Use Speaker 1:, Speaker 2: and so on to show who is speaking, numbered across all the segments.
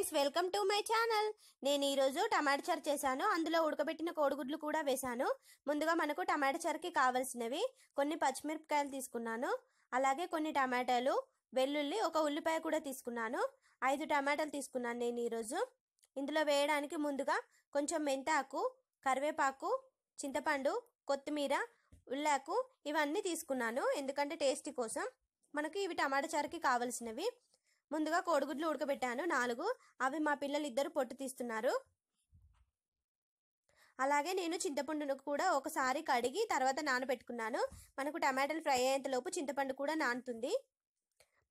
Speaker 1: Friends welcome to my channel. నేను ఈరోజు టమాటా చారు చేశాను. అందులో ఉడకబెట్టిన కోడిగుడ్లు కూడా వేశాను. ముందుగా మనకు టమాటా చారుకి కావలసినవి కొన్ని పచ్చిమిరపకాయలు తీసుకున్నాను. అలాగే కొన్ని టమాటాలు వెల్లుల్లి ఒక ఉల్లిపాయ కూడా తీసుకున్నాను. ఐదు టమాటాలు తీసుకున్నాను నేను ఈరోజు ఇందులో వేయడానికి ముందుగా కొంచెం మెంతాకు కరివేపాకు చింతపండు కొత్తిమీర ఉల్లాకు ఇవన్నీ తీసుకున్నాను. ఎందుకంటే టేస్టీ కోసం మనకి ఇవి టమాటా చారుకి కావలసినవి. ముందుగా కోడిగుడ్లు ఉడకబెట్టాను. నాలుగు. అవి మా పిల్లలు ఇద్దరు పొట్టు తీస్తున్నారు. అలాగే నేను చింతపండును కూడా ఒకసారి కడిగి తర్వాత నానబెట్టుకున్నాను. మనకు టమాటాలు ఫ్రై అయ్యేంతలోపు చింతపండు కూడా నానుతుంది.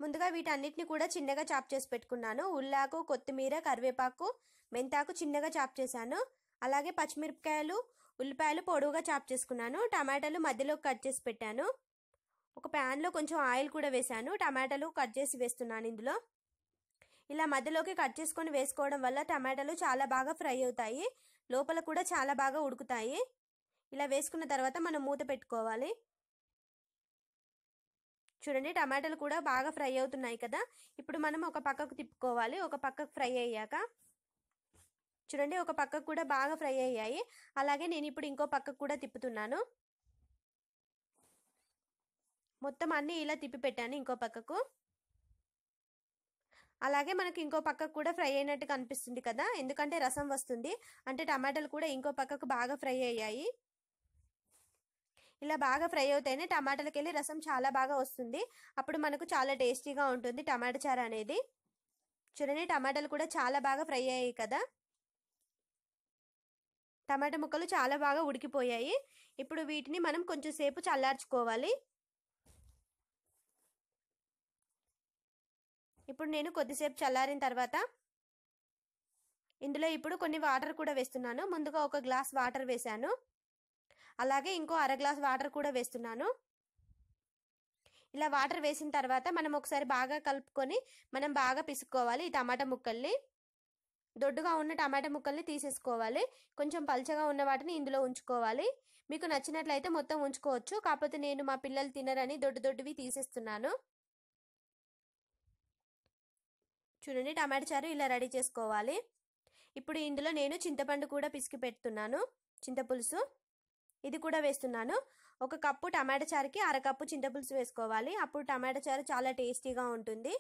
Speaker 1: ముందుగా వీటన్నిటిని కూడా చిన్నగా చాప్ చేసి పెట్టుకున్నాను. ఉల్లాకు కొత్తిమీర కరివేపాకు మెంతాకు చిన్నగా చాప్ చేశాను. అలాగే పచ్చిమిరపకాయలు ఉల్లిపాయలు పొడవుగా చాప్ చేసుకున్నాను. టమాటాలు మధ్యలో కట్ చేసి పెట్టాను. ఒక ప్యాన్లో కొంచెం ఆయిల్ కూడా వేశాను టమాటాలు కట్ చేసి వేస్తున్నాను ఇందులో. ఇలా మధ్యలోకి కట్ చేసుకొని వేసుకోవడం వల్ల టమాటాలు చాలా బాగా ఫ్రై అవుతాయి. లోపల కూడా చాలా బాగా ఉడుకుతాయి. ఇలా వేసుకున్న తర్వాత మనం మూత పెట్టుకోవాలి. చూడండి టమాటాలు కూడా బాగా ఫ్రై అవుతున్నాయి కదా. ఇప్పుడు మనం ఒక పక్కకు తిప్పుకోవాలి. ఒక పక్కకు ఫ్రై అయ్యాక. చూడండి ఒక పక్కకు కూడా బాగా ఫ్రై అయ్యాయి. అలాగే నేను ఇప్పుడు ఇంకో పక్కకు కూడా తిప్పుతున్నాను. మొత్తం అన్నీ ఇలా తిప్పి పెట్టాను ఇంకో పక్కకు. అలాగే మనకి ఇంకో పక్కకు కూడా ఫ్రై అయినట్టు కనిపిస్తుంది కదా ఎందుకంటే రసం వస్తుంది. అంటే టమాటాలు కూడా ఇంకో పక్కకు బాగా ఫ్రై అయ్యాయి. ఇలా బాగా ఫ్రై అవుతాయి టమాటాలకి వెళ్ళి రసం చాలా బాగా వస్తుంది. అప్పుడు మనకు చాలా టేస్టీగా ఉంటుంది టమాటా చారు అనేది. చూడండి టమాటాలు కూడా చాలా బాగా ఫ్రై అయ్యాయి కదా. టమాటా ముక్కలు చాలా బాగా ఉడికిపోయాయి. ఇప్పుడు వీటిని మనం కొంచెం సేపు చల్లార్చుకోవాలి. ఇప్పుడు నేను కొద్దిసేపు చల్లారిన తర్వాత ఇందులో ఇప్పుడు కొన్ని వాటర్ కూడా వేస్తున్నాను. ముందుగా ఒక గ్లాస్ వాటర్ వేశాను. అలాగే ఇంకో అర గ్లాస్ వాటర్ కూడా వేస్తున్నాను. ఇలా వాటర్ వేసిన తర్వాత మనం ఒకసారి బాగా కలుపుకొని మనం బాగా పిసుకోవాలి ఈ టమాటా ముక్కల్ని. దొడ్డుగా ఉన్న టమాటా ముక్కల్ని తీసేసుకోవాలి. కొంచెం పల్చగా ఉన్న వాటిని ఇందులో ఉంచుకోవాలి. మీకు నచ్చినట్లయితే మొత్తం ఉంచుకోవచ్చు. కాకపోతే నేను మా పిల్లలు తినరని దొడ్డు దొడ్డువి తీసేస్తున్నాను. చూడండి టమాటా చారు ఇలా రెడీ చేసుకోవాలి. ఇప్పుడు ఇందులో నేను చింతపండు కూడా పిసికి పెడుతున్నాను. చింతపులుసు ఇది కూడా వేస్తున్నాను. ఒక కప్పు టమాటా చారుకి అరకప్పు చింతపులుసు వేసుకోవాలి. అప్పుడు టమాటా చారు చాలా టేస్టీగా ఉంటుంది.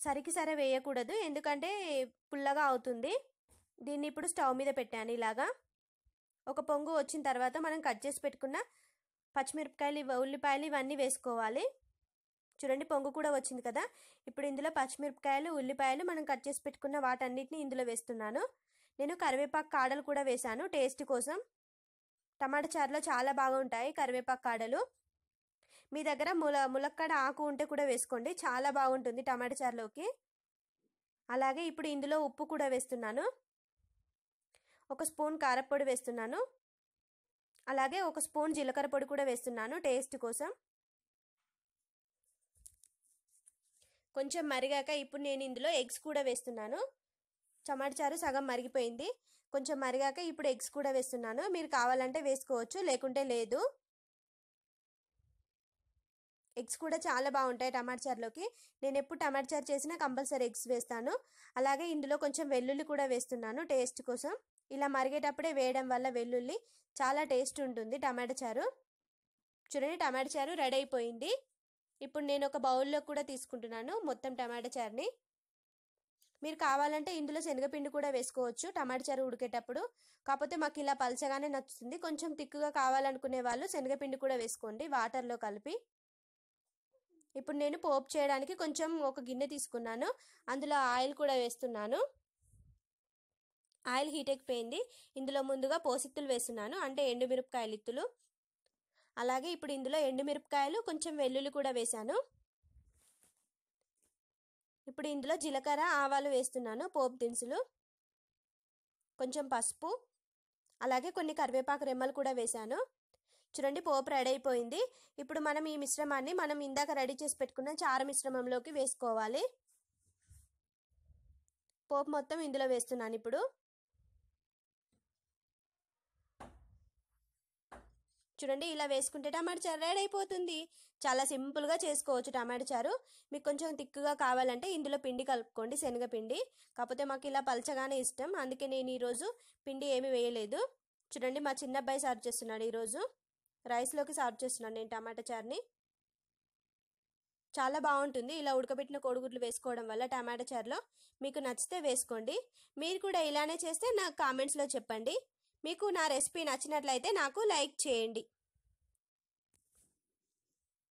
Speaker 1: సరికి సరే వేయకూడదు ఎందుకంటే పుల్లగా అవుతుంది. దీన్ని ఇప్పుడు స్టవ్ మీద పెట్టాను ఇలాగా. ఒక పొంగు వచ్చిన తర్వాత మనం కట్ చేసి పెట్టుకున్న పచ్చిమిరపకాయలు ఉల్లిపాయలు ఇవన్నీ వేసుకోవాలి. చూడండి పొంగు కూడా వచ్చింది కదా. ఇప్పుడు ఇందులో పచ్చిమిరపకాయలు ఉల్లిపాయలు మనం కట్ చేసి పెట్టుకున్న వాటన్నిటిని ఇందులో వేస్తున్నాను. నేను కరివేపాకు కాడలు కూడా వేశాను. టేస్ట్ కోసం టమాటా చారులో చాలా బాగుంటాయి కరివేపాకు కాడలు. మీ దగ్గర ముల ములక్కడ ఆకు ఉంటే కూడా వేసుకోండి. చాలా బాగుంటుంది టమాటా చారులోకి. అలాగే ఇప్పుడు ఇందులో ఉప్పు కూడా వేస్తున్నాను. ఒక స్పూన్ కారపొడి వేస్తున్నాను. అలాగే ఒక స్పూన్ జీలకర్ర పొడి కూడా వేస్తున్నాను టేస్ట్ కోసం. కొంచెం మరిగాక ఇప్పుడు నేను ఇందులో ఎగ్స్ కూడా వేస్తున్నాను. టమాటా చారు సగం మరిగిపోయింది. కొంచెం మరిగాక ఇప్పుడు ఎగ్స్ కూడా వేస్తున్నాను. మీరు కావాలంటే వేసుకోవచ్చు లేకుంటే లేదు. ఎగ్స్ కూడా చాలా బాగుంటాయి టమాటా చారులోకి నేను ఎప్పుడు టమాటా చారు చేసినా కంపల్సరీ ఎగ్స్ వేస్తాను. అలాగే ఇందులో కొంచెం వెల్లుల్లి కూడా వేస్తున్నాను టేస్ట్ కోసం. ఇలా మరిగేటప్పుడే వేయడం వల్ల వెల్లుల్లి చాలా టేస్ట్ ఉంటుంది టమాటా చారు చూడండి టమాటా చారు రెడీ అయిపోయింది. ఇప్పుడు నేను ఒక బౌల్లో కూడా తీసుకుంటున్నాను మొత్తం టమాటా చారుని. మీరు కావాలంటే ఇందులో శనగపిండి కూడా వేసుకోవచ్చు టమాటా చారు ఉడికేటప్పుడు. కాకపోతే మాకు ఇలా పలచగానే నచ్చుతుంది. కొంచెం తిక్కుగా కావాలనుకునే వాళ్ళు శనగపిండి కూడా వేసుకోండి వాటర్లో కలిపి. ఇప్పుడు నేను పోపు చేయడానికి కొంచెం ఒక గిన్నె తీసుకున్నాను అందులో ఆయిల్ కూడా వేస్తున్నాను. ఆయిల్ హీట్ ఎక్కిపోయింది. ఇందులో ముందుగా పోసిత్తులు వేస్తున్నాను అంటే ఎండుమిరపకాయలు ఇత్తులు అలాగే ఇప్పుడు ఇందులో ఎండుమిరపకాయలు కొంచెం వెల్లుల్లి కూడా వేశాను. ఇప్పుడు ఇందులో జీలకర్ర ఆవాలు వేస్తున్నాను పోపు దినుసులు కొంచెం పసుపు అలాగే కొన్ని కరివేపాకు రెమ్మలు కూడా వేశాను. చూడండి పోపు రెడీ అయిపోయింది. ఇప్పుడు మనం ఈ మిశ్రమాన్ని మనం ఇందాక రెడీ చేసి పెట్టుకున్న చారు మిశ్రమంలోకి వేసుకోవాలి. పోపు మొత్తం ఇందులో వేస్తున్నాను ఇప్పుడు. చూడండి ఇలా వేసుకుంటే టమాటా చారు రెడీ అయిపోతుంది చాలా సింపుల్గా చేసుకోవచ్చు టమాటా చారు. మీకు కొంచెం తిక్కుగా కావాలంటే ఇందులో పిండి కలుపుకోండి శనగపిండి. కాకపోతే మాకు ఇలా పలచగానే ఇష్టం. అందుకే నేను ఈరోజు పిండి ఏమీ వేయలేదు. చూడండి మా చిన్న అబ్బాయి సర్వ్ చేస్తున్నాడు ఈరోజు. రైస్లోకి సర్వ్ చేస్తున్నాను నేను టమాటా చారుని. చాలా బాగుంటుంది. ఇలా ఉడకబెట్టిన కోడిగుడ్లు వేసుకోవడం వల్ల టమాటా చారులో మీకు నచ్చితే వేసుకోండి. మీరు కూడా ఇలానే చేస్తే నాకు కామెంట్స్లో చెప్పండి. మీకు నా రెసిపీ నచ్చినట్లయితే నాకు లైక్ చేయండి.